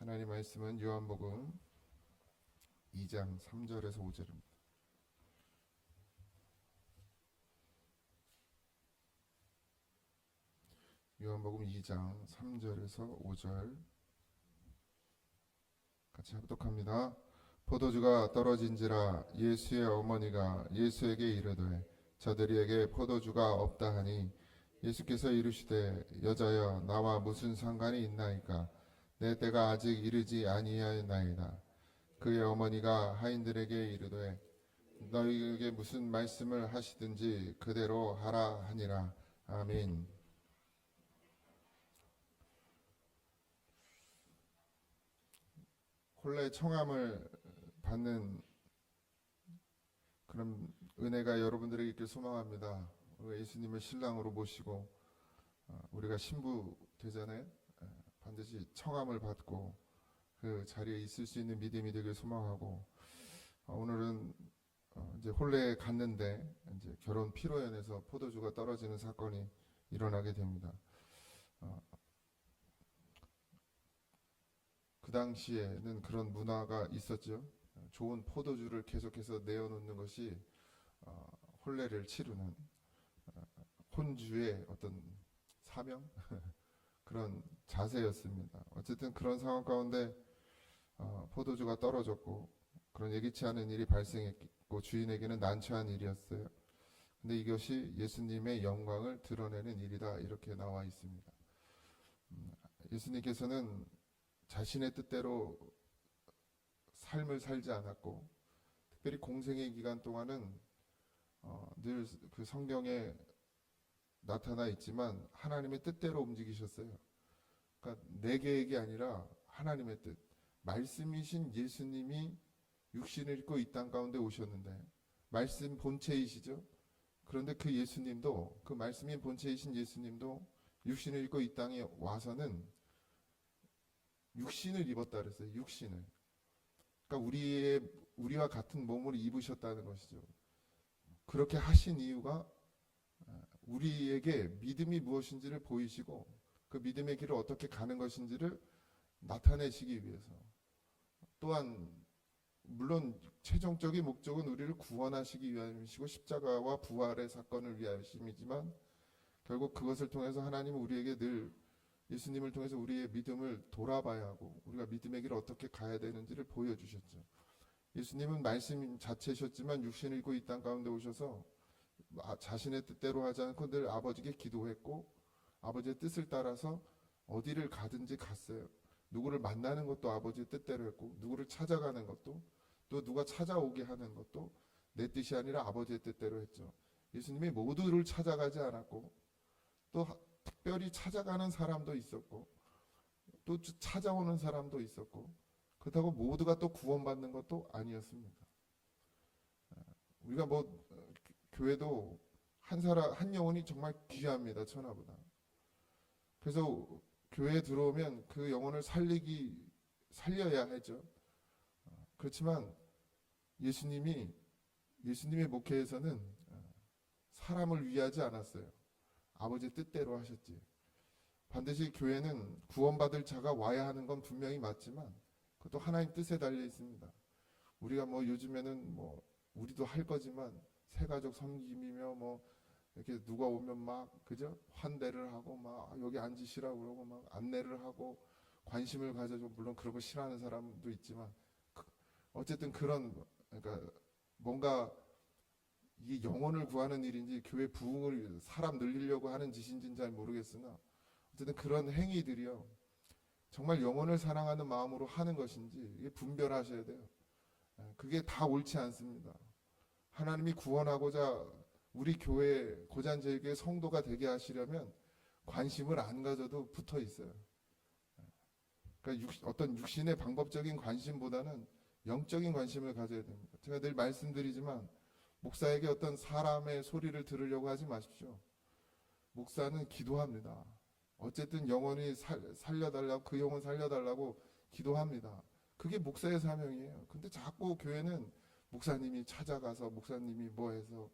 하나님 말씀은 요한복음 2장 3절에서 5절입니다. 요한복음 2장 3절에서 5절 같이 합독합니다. 포도주가 떨어진지라 예수의 어머니가 예수에게 이르되 저들에게 포도주가 없다 하니 예수께서 이르시되 여자여 나와 무슨 상관이 있나이까 내 때가 아직 이르지 아니하였나이다. 그의 어머니가 하인들에게 이르되 너희에게 무슨 말씀을 하시든지 그대로 하라 하니라. 아멘. 혼례 청함을 받는 그런 은혜가 여러분들에게 있길 소망합니다. 예수님을 신랑으로 모시고 어, 우리가 신부 되잖아요. 에, 반드시 청함을 받고 그 자리에 있을 수 있는 믿음이 되길 소망하고 어, 오늘은 어, 이제 혼례에 갔는데 이제 결혼 피로연에서 포도주가 떨어지는 사건이 일어나게 됩니다. 어, 그 당시에는 그런 문화가 있었죠. 어, 좋은 포도주를 계속해서 내어놓는 것이 어, 혼례를 치르는 어, 혼주의 어떤 사명 그런 자세였습니다. 어쨌든 그런 상황 가운데 어, 포도주가 떨어졌고 그런 예기치 않은 일이 발생했고 주인에게는 난처한 일이었어요. 근데 이것이 예수님의 영광을 드러내는 일이다 이렇게 나와 있습니다. 음, 예수님께서는 자신의 뜻대로 삶을 살지 않았고 특별히 공생의 기간 동안은 어, 늘 그 성경에 나타나 있지만 하나님의 뜻대로 움직이셨어요. 그러니까 내 계획이 아니라 하나님의 뜻. 말씀이신 예수님이 육신을 입고 이 땅 가운데 오셨는데 말씀 본체이시죠. 그런데 그 예수님도 그 말씀인 본체이신 예수님도 육신을 입고 이 땅에 와서는 육신을 입었다 그랬어요. 육신을. 그러니까 우리의 우리와 같은 몸을 입으셨다는 것이죠. 그렇게 하신 이유가 아, 우리에게 믿음이 무엇인지를 보이시고 그 믿음의 길을 어떻게 가는 것인지를 나타내시기 위해서 또한 물론 최종적인 목적은 우리를 구원하시기 위함이시고 십자가와 부활의 사건을 위하심이지만 결국 그것을 통해서 하나님은 우리에게 늘 예수님을 통해서 우리의 믿음을 돌아봐야 하고 우리가 믿음의 길을 어떻게 가야 되는지를 보여주셨죠. 예수님은 말씀 자체셨지만 육신을 입고 이 땅 가운데 오셔서 아, 자신의 뜻대로 하지 않고 늘 아버지께 기도했고 아버지의 뜻을 따라서 어디를 가든지 갔어요. 누구를 만나는 것도 아버지의 뜻대로 했고 누구를 찾아가는 것도 또 누가 찾아오게 하는 것도 내 뜻이 아니라 아버지의 뜻대로 했죠. 예수님이 모두를 찾아가지 않았고 또 하- 특별히 찾아가는 사람도 있었고 또 주- 찾아오는 사람도 있었고 그렇다고 모두가 또 구원받는 것도 아니었습니다. 아, 우리가 뭐 어, 교회도 한 사람 한 영혼이 정말 귀합니다 천하보다. 그래서 교회에 들어오면 그 영혼을 살리기 살려야 하죠. 어, 그렇지만 예수님이 예수님의 목회에서는 어, 사람을 위하지 않았어요. 아버지 뜻대로 하셨지. 반드시 교회는 구원받을 자가 와야 하는 건 분명히 맞지만 그것도 하나님 뜻에 달려 있습니다. 우리가 뭐 요즘에는 뭐 우리도 할 거지만 새 가족 섬김이며 뭐 이렇게 누가 오면 막 그죠 환대를 하고 막 여기 앉으시라고 그러고 막 안내를 하고 관심을 가져주고 물론 그런 거 싫어하는 사람도 있지만 그- 어쨌든 그런 그러니까 뭔가 이게 영혼을 구하는 일인지 교회 부흥을 사람 늘리려고 하는 짓인지는 잘 모르겠으나 어쨌든 그런 행위들이요 정말 영혼을 사랑하는 마음으로 하는 것인지 분별하셔야 돼요. 예, 그게 다 옳지 않습니다. 하나님이 구원하고자 우리 교회 고잔제교회 성도가 되게 하시려면 관심을 안 가져도 붙어 있어요. 예, 그러니까 육- 어떤 육신의 방법적인 관심보다는 영적인 관심을 가져야 됩니다. 제가 늘 말씀드리지만 목사에게 어떤 사람의 소리를 들으려고 하지 마십시오. 목사는 기도합니다. 어쨌든 영혼이 살, 살려달라고 그 영혼 살려달라고 기도합니다. 그게 목사의 사명이에요. 근데 자꾸 교회는 목사님이 찾아가서 목사님이 뭐 해서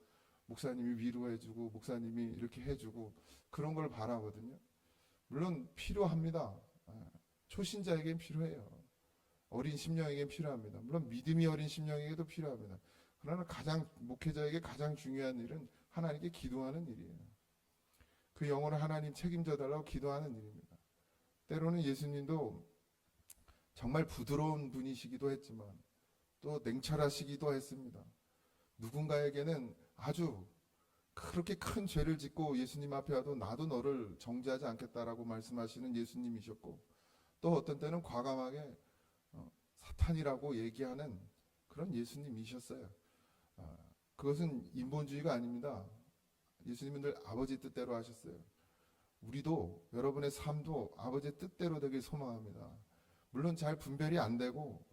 목사님이 위로해주고 목사님이 이렇게 해주고 그런 걸 바라거든요. 물론 필요합니다. 예. 초신자에겐 필요해요. 어린 심령에겐 필요합니다. 물론 믿음이 어린 심령에게도 필요합니다. 그러나 가장 목회자에게 가장 중요한 일은 하나님께 기도하는 일이에요. 그 영혼을 하나님 책임져 달라고 기도하는 일입니다. 때로는 예수님도 정말 부드러운 분이시기도 했지만 또 냉철하시기도 했습니다. 누군가에게는 아주 그렇게 큰 죄를 짓고 예수님 앞에 와도 나도 너를 정죄하지 않겠다라고 말씀하시는 예수님이셨고 또 어떤 때는 과감하게 어, 사탄이라고 얘기하는 그런 예수님이셨어요. 아, 그것은 인본주의가 아닙니다. 예수님은 늘 아버지 뜻대로 하셨어요. 우리도 여러분의 삶도 아버지의 뜻대로 되길 소망합니다. 물론 잘 분별이 안 되고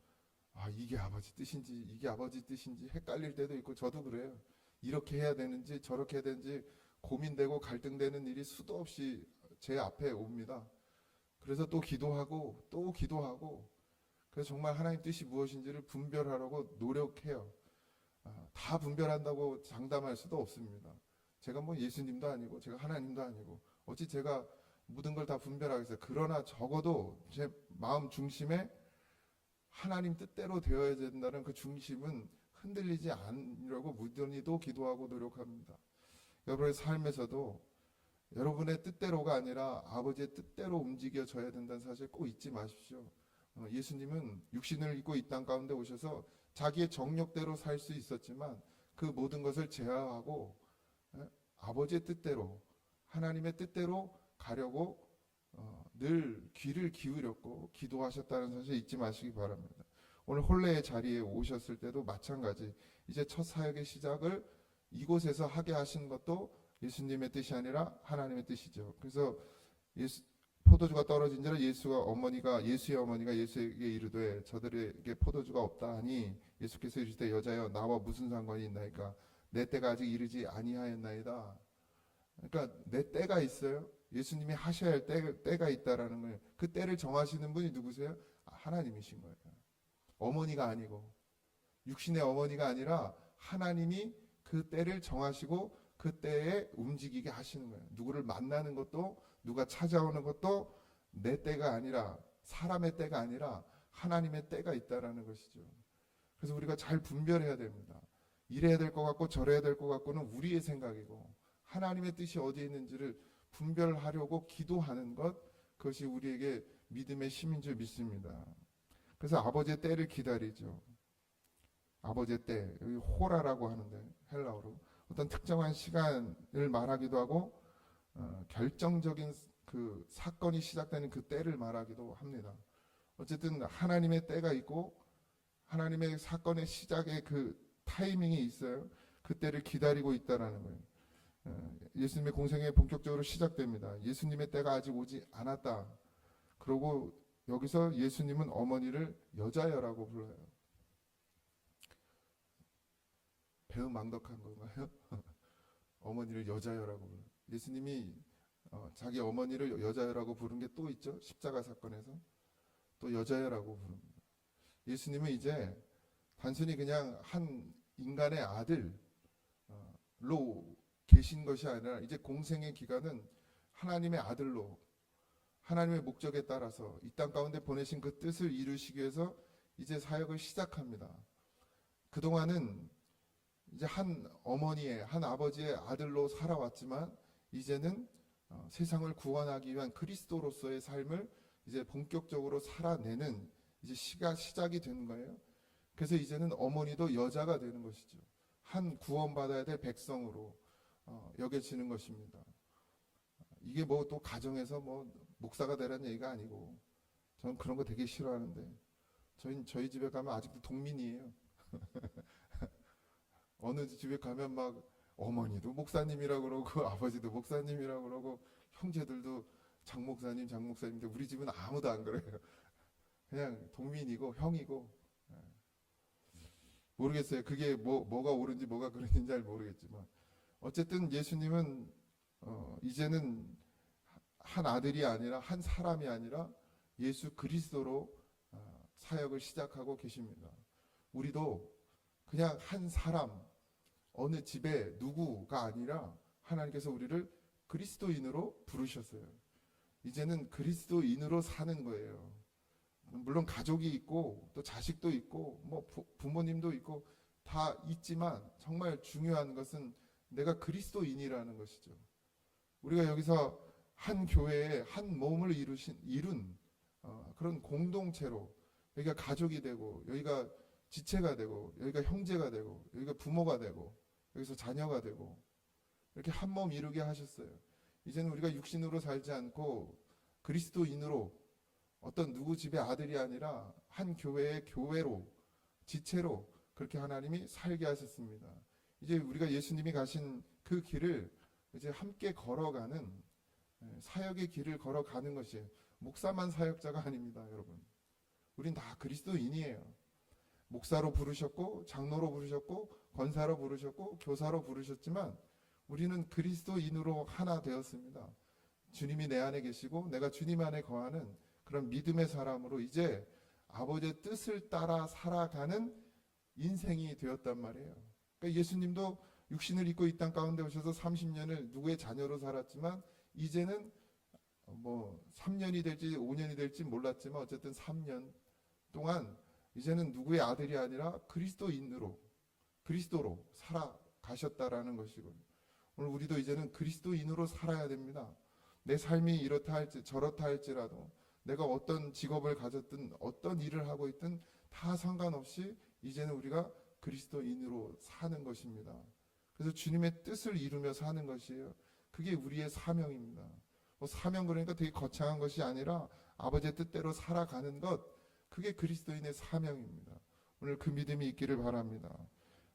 아 이게 아버지 뜻인지 이게 아버지 뜻인지 헷갈릴 때도 있고 저도 그래요. 이렇게 해야 되는지 저렇게 해야 되는지 고민되고 갈등되는 일이 수도 없이 제 앞에 옵니다. 그래서 또 기도하고 또 기도하고 그래서 정말 하나님 뜻이 무엇인지를 분별하려고 노력해요. 아, 다 분별한다고 장담할 수도 없습니다. 제가 뭐 예수님도 아니고 제가 하나님도 아니고 어찌 제가 모든 걸 다 분별하겠어요. 그러나 적어도 제 마음 중심에 하나님 뜻대로 되어야 된다는 그 중심은 흔들리지 않으려고 무던히도 기도하고 노력합니다. 여러분의 삶에서도 여러분의 뜻대로가 아니라 아버지의 뜻대로 움직여져야 된다는 사실 꼭 잊지 마십시오. 어, 예수님은 육신을 입고 이 땅 가운데 오셔서 자기의 정력대로 살 수 있었지만 그 모든 것을 제어하고 예, 아버지의 뜻대로 하나님의 뜻대로 가려고 어, 늘 귀를 기울였고 기도하셨다는 사실 잊지 마시기 바랍니다. 오늘 혼례의 자리에 오셨을 때도 마찬가지 이제 첫 사역의 시작을 이곳에서 하게 하신 것도 예수님의 뜻이 아니라 하나님의 뜻이죠. 그래서 예수, 포도주가 떨어진지라 예수가 어머니가 예수의 어머니가 예수에게 이르되 저들에게 포도주가 없다 하니 예수께서 이르시되 여자여 나와 무슨 상관이 있나이까 내 때가 아직 이르지 아니하였나이다. 그러니까 내 때가 있어요. 예수님이 하셔야 할 때, 때가 있다라는 거예요. 그 때를 정하시는 분이 누구세요? 아, 하나님이신 거예요. 어머니가 아니고 육신의 어머니가 아니라 하나님이 그 때를 정하시고 그 때에 움직이게 하시는 거예요. 누구를 만나는 것도 누가 찾아오는 것도 내 때가 아니라 사람의 때가 아니라 하나님의 때가 있다라는 것이죠. 그래서 우리가 잘 분별해야 됩니다. 이래야 될 것 같고 저래야 될 것 같고는 우리의 생각이고 하나님의 뜻이 어디에 있는지를 분별하려고 기도하는 것 그것이 우리에게 믿음의 힘인 줄 믿습니다. 그래서 아버지의 때를 기다리죠. 아버지의 때 여기 호라라고 하는데 헬라어로 어떤 특정한 시간을 말하기도 하고 어, 결정적인 그 사건이 시작되는 그 때를 말하기도 합니다. 어쨌든 하나님의 때가 있고 하나님의 사건의 시작의 그 타이밍이 있어요. 그 때를 기다리고 있다라는 거예요. 어, 예수님의 공생에 본격적으로 시작됩니다. 예수님의 때가 아직 오지 않았다. 그러고 여기서 예수님은 어머니를 여자여라고 불러요. 배은망덕한 건가요? 어머니를 여자여라고 불러요. 예수님이 어, 자기 어머니를 여자여라고 부른 게 또 있죠. 십자가 사건에서 또 여자여라고 부릅니다. 예수님은 이제 단순히 그냥 한 인간의 아들로 계신 것이 아니라 이제 공생의 기간은 하나님의 아들로 하나님의 목적에 따라서 이 땅 가운데 보내신 그 뜻을 이루시기 위해서 이제 사역을 시작합니다. 그동안은 이제 한 어머니의 한 아버지의 아들로 살아왔지만 이제는 어, 세상을 구원하기 위한 그리스도로서의 삶을 이제 본격적으로 살아내는 이제 시가 시작이 되는 거예요. 그래서 이제는 어머니도 여자가 되는 것이죠. 한 구원받아야 될 백성으로 어, 여겨지는 것입니다. 이게 뭐 또 가정에서 뭐 목사가 되라는 얘기가 아니고 저는 그런 거 되게 싫어하는데 저희 저희 집에 가면 아직도 동민이에요. 어느 집에 가면 막 어머니도 목사님이라고 그러고 아버지도 목사님이라고 그러고 형제들도 장 목사님 장 목사님인데 우리 집은 아무도 안 그래요. 그냥 동민이고 형이고 예. 모르겠어요. 그게 뭐 뭐가 옳은지 뭐가 그른지 잘 모르겠지만 어쨌든 예수님은 어, 이제는 한 아들이 아니라 한 사람이 아니라 예수 그리스도로 어, 사역을 시작하고 계십니다. 우리도 그냥 한 사람 어느 집에 누구가 아니라 하나님께서 우리를 그리스도인으로 부르셨어요. 이제는 그리스도인으로 사는 거예요. 물론 가족이 있고 또 자식도 있고 뭐 부, 부모님도 있고 다 있지만 정말 중요한 것은 내가 그리스도인이라는 것이죠. 우리가 여기서 한 교회에 한 몸을 이루신 이룬 어, 그런 공동체로 여기가 가족이 되고 여기가 지체가 되고 여기가 형제가 되고 여기가 부모가 되고 여기서 자녀가 되고 이렇게 한 몸 이루게 하셨어요. 이제는 우리가 육신으로 살지 않고 그리스도인으로 어떤 누구 집의 아들이 아니라 한 교회의 교회로 지체로 그렇게 하나님이 살게 하셨습니다. 이제 우리가 예수님이 가신 그 길을 이제 함께 걸어가는 예, 사역의 길을 걸어가는 것이 목사만 사역자가 아닙니다, 여러분. 우린 다 그리스도인이에요. 목사로 부르셨고 장로로 부르셨고 권사로 부르셨고 교사로 부르셨지만 우리는 그리스도인으로 하나 되었습니다. 주님이 내 안에 계시고 내가 주님 안에 거하는 그런 믿음의 사람으로 이제 아버지의 뜻을 따라 살아가는 인생이 되었단 말이에요. 그러니까 예수님도 육신을 입고 이 땅 가운데 오셔서 30년을 누구의 자녀로 살았지만 이제는 뭐 3년이 될지 5년이 될지 몰랐지만 어쨌든 3년 동안 이제는 누구의 아들이 아니라 그리스도인으로 그리스도로 살아가셨다라는 것이고 오늘 우리도 이제는 그리스도인으로 살아야 됩니다. 내 삶이 이렇다 할지 저렇다 할지라도 내가 어떤 직업을 가졌든 어떤 일을 하고 있든 다 상관없이 이제는 우리가 그리스도인으로 사는 것입니다. 그래서 주님의 뜻을 이루며 사는 것이에요. 그게 우리의 사명입니다. 뭐 사명 그러니까 되게 거창한 것이 아니라 아버지의 뜻대로 살아가는 것 그게 그리스도인의 사명입니다. 오늘 그 믿음이 있기를 바랍니다.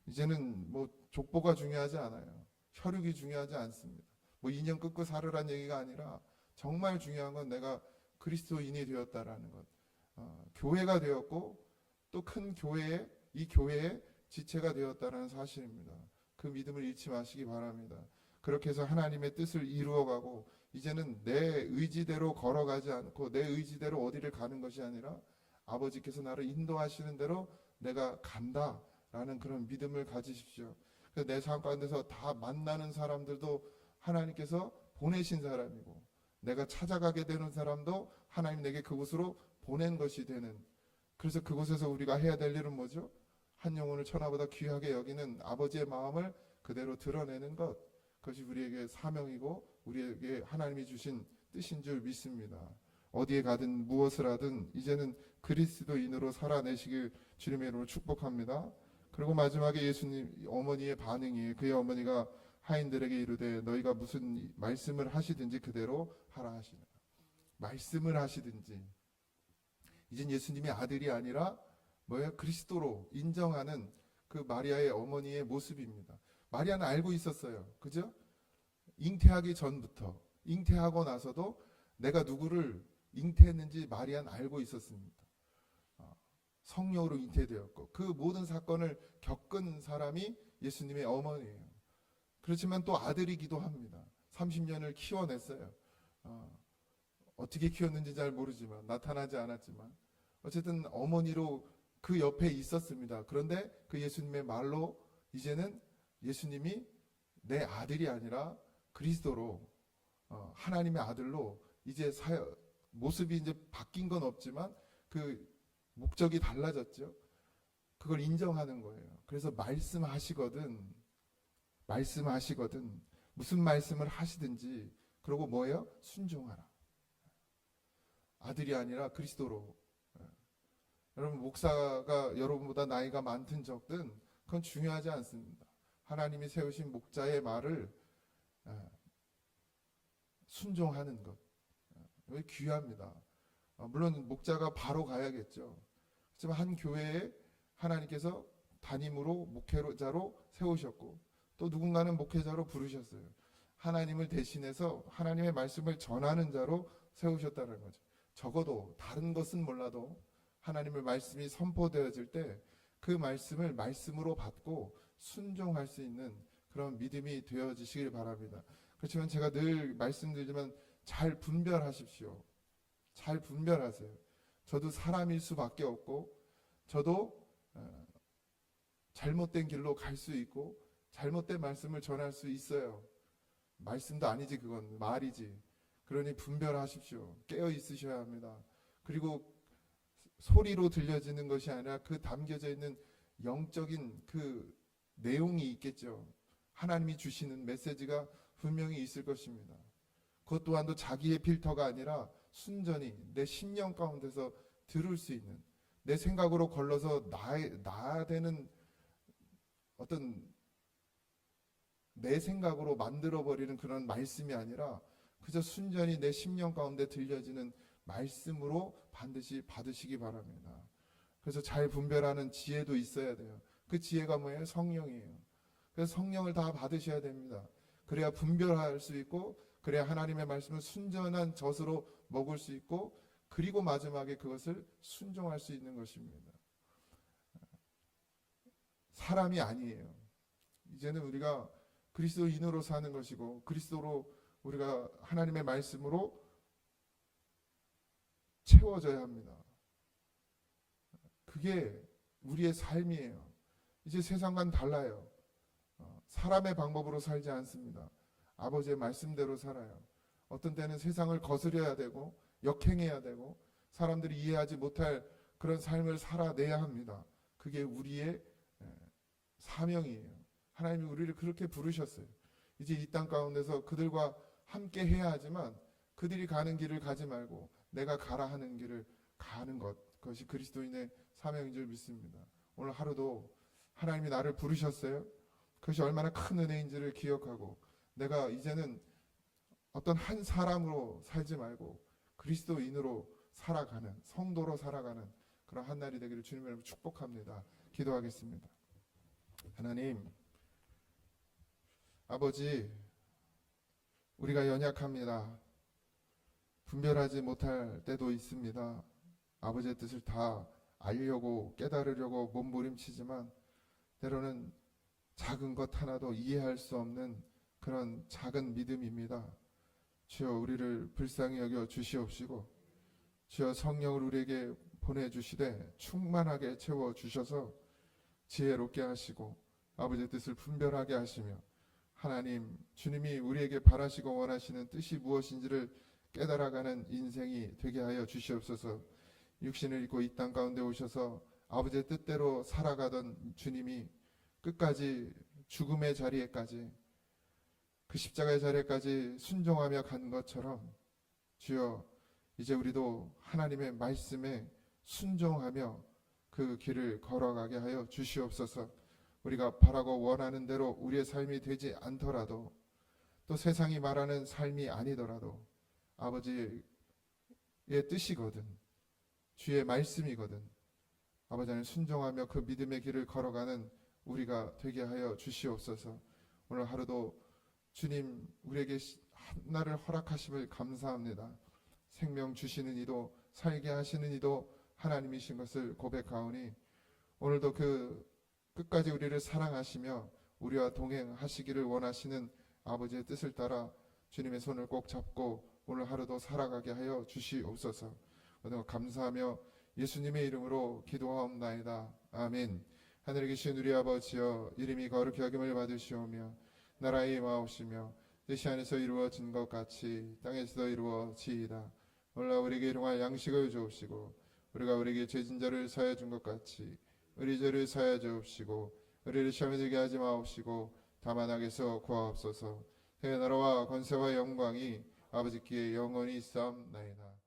이제는 뭐 족보가 중요하지 않아요. 혈육이 중요하지 않습니다. 뭐 인연 끊고 살으란 얘기가 아니라 정말 중요한 건 내가 그리스도인이 되었다라는 것. 어, 교회가 되었고 또 큰 교회에 이 교회의 지체가 되었다는 사실입니다. 그 믿음을 잃지 마시기 바랍니다. 그렇게 해서 하나님의 뜻을 이루어가고 이제는 내 의지대로 걸어가지 않고 내 의지대로 어디를 가는 것이 아니라 아버지께서 나를 인도하시는 대로 내가 간다라는 그런 믿음을 가지십시오. 내 삶 가운데서 다 만나는 사람들도 하나님께서 보내신 사람이고 내가 찾아가게 되는 사람도 하나님 내게 그곳으로 보낸 것이 되는 그래서 그곳에서 우리가 해야 될 일은 뭐죠? 한 영혼을 천하보다 귀하게 여기는 아버지의 마음을 그대로 드러내는 것 그것이 우리에게 사명이고 우리에게 하나님이 주신 뜻인 줄 믿습니다. 어디에 가든 무엇을 하든 이제는 그리스도인으로 살아내시길 주님의 이름으로 축복합니다. 그리고 마지막에 예수님 어머니의 반응이 그의 어머니가 하인들에게 이르되 너희가 무슨 말씀을 하시든지 그대로 하라 하시라. 말씀을 하시든지 이젠 예수님이 아들이 아니라 뭐예요? 그리스도로 인정하는 그 마리아의 어머니의 모습입니다. 마리아는 알고 있었어요. 그죠? 잉태하기 전부터 잉태하고 나서도 내가 누구를 잉태했는지 마리아는 알고 있었습니다. 어, 성령으로 잉태되었고 그 모든 사건을 겪은 사람이 예수님의 어머니예요. 그렇지만 또 아들이기도 합니다. 30년을 키워냈어요. 어, 어떻게 키웠는지 잘 모르지만 나타나지 않았지만 어쨌든 어머니로 그 옆에 있었습니다. 그런데 그 예수님의 말로 이제는 예수님이 내 아들이 아니라 그리스도로 어, 하나님의 아들로 이제 사여, 모습이 이제 바뀐 건 없지만 그 목적이 달라졌죠. 그걸 인정하는 거예요. 그래서 말씀하시거든 말씀하시거든 무슨 말씀을 하시든지 그러고 뭐예요? 순종하라. 아들이 아니라 그리스도로. 예. 여러분 목사가 여러분보다 나이가 많든 적든 그건 중요하지 않습니다. 하나님이 세우신 목자의 말을 예, 순종하는 것. 왜 귀합니다. 어, 물론 목자가 바로 가야겠죠. 하지만 한 교회에 하나님께서 담임으로 목회자로 세우셨고 또 누군가는 목회자로 부르셨어요. 하나님을 대신해서 하나님의 말씀을 전하는 자로 세우셨다는 거죠. 적어도 다른 것은 몰라도 하나님의 말씀이 선포되어질 때 그 말씀을 말씀으로 받고 순종할 수 있는 그런 믿음이 되어지시길 바랍니다. 그렇지만 제가 늘 말씀드리지만 잘 분별하십시오. 잘 분별하세요. 저도 사람일 수밖에 없고 저도 어, 잘못된 길로 갈 수 있고 잘못된 말씀을 전할 수 있어요. 말씀도 아니지 그건 말이지. 그러니 분별하십시오. 깨어 있으셔야 합니다. 그리고 소리로 들려지는 것이 아니라 그 담겨져 있는 영적인 그 내용이 있겠죠. 하나님이 주시는 메시지가 분명히 있을 것입니다. 그것 또한도 자기의 필터가 아니라 순전히 내 심령 가운데서 들을 수 있는 내 생각으로 걸러서 나의 나되는 어떤 내 생각으로 만들어 버리는 그런 말씀이 아니라 그저 순전히 내 심령 가운데 들려지는 말씀으로 반드시 받으시기 바랍니다. 그래서 잘 분별하는 지혜도 있어야 돼요. 그 지혜가 뭐예요? 성령이에요. 그래서 성령을 다 받으셔야 됩니다. 그래야 분별할 수 있고 그래야 하나님의 말씀을 순전한 젖으로 먹을 수 있고 그리고 마지막에 그것을 순종할 수 있는 것입니다. 사람이 아니에요. 이제는 우리가 그리스도인으로 사는 것이고 그리스도로 우리가 하나님의 말씀으로 채워져야 합니다. 그게 우리의 삶이에요. 이제 세상과는 달라요. 어, 사람의 방법으로 살지 않습니다. 아버지의 말씀대로 살아요. 어떤 때는 세상을 거스려야 되고 역행해야 되고 사람들이 이해하지 못할 그런 삶을 살아내야 합니다. 그게 우리의 에, 사명이에요. 하나님이 우리를 그렇게 부르셨어요. 이제 이 땅 가운데서 그들과 함께 해야 하지만 그들이 가는 길을 가지 말고 내가 가라 하는 길을 가는 것 그것이 그리스도인의 사명인 줄 믿습니다. 오늘 하루도 하나님이 나를 부르셨어요. 그것이 얼마나 큰 은혜인지를 기억하고 내가 이제는 어떤 한 사람으로 살지 말고 그리스도인으로 살아가는 성도로 살아가는 그런 한 날이 되기를 주님의 이름으로 축복합니다. 기도하겠습니다. 하나님 아버지 우리가 연약합니다. 분별하지 못할 때도 있습니다. 아버지의 뜻을 다 알려고 깨달으려고 몸부림치지만 때로는 작은 것 하나도 이해할 수 없는 그런 작은 믿음입니다. 주여 우리를 불쌍히 여겨 주시옵시고 주여 성령을 우리에게 보내주시되 충만하게 채워 주셔서 지혜롭게 하시고 아버지의 뜻을 분별하게 하시며 하나님 주님이 우리에게 바라시고 원하시는 뜻이 무엇인지를 깨달아가는 인생이 되게 하여 주시옵소서. 육신을 입고 이 땅 가운데 오셔서 아버지의 뜻대로 살아가던 주님이 끝까지 죽음의 자리에까지 그 십자가의 자리에까지 순종하며 간 것처럼 주여 이제 우리도 하나님의 말씀에 순종하며 그 길을 걸어가게 하여 주시옵소서. 우리가 바라고 원하는 대로 우리의 삶이 되지 않더라도 또 세상이 말하는 삶이 아니더라도 아버지의 뜻이거든. 주의 말씀이거든. 아버지 하나님 순종하며 그 믿음의 길을 걸어가는 우리가 되게 하여 주시옵소서. 오늘 하루도 주님 우리에게 하나를 허락하심을 감사합니다. 생명 주시는 이도 살게 하시는 이도 하나님이신 것을 고백하오니 오늘도 그 끝까지 우리를 사랑하시며 우리와 동행하시기를 원하시는 아버지의 뜻을 따라 주님의 손을 꼭 잡고 오늘 하루도 살아가게 하여 주시옵소서. 오늘 감사하며 예수님의 이름으로 기도하옵나이다. 아멘. 하늘에 계신 우리 아버지여 이름이 거룩히 여김을 받으시오며 나라의 임하옵시며 뜻이 안에서 이루어진 것 같이 땅에서도 이루어지이다. 오늘 우리에게 일용할 양식을 주옵시고 우리가 우리에게 죄진 자를 사해 준것 같이 우리 죄를 사하여 주옵시고 우리를 시험에 들게 하지 마옵시고 다만 악에서 구하옵소서 그 나라와 권세와 영광이 아버지께 영원히 있사옵나이다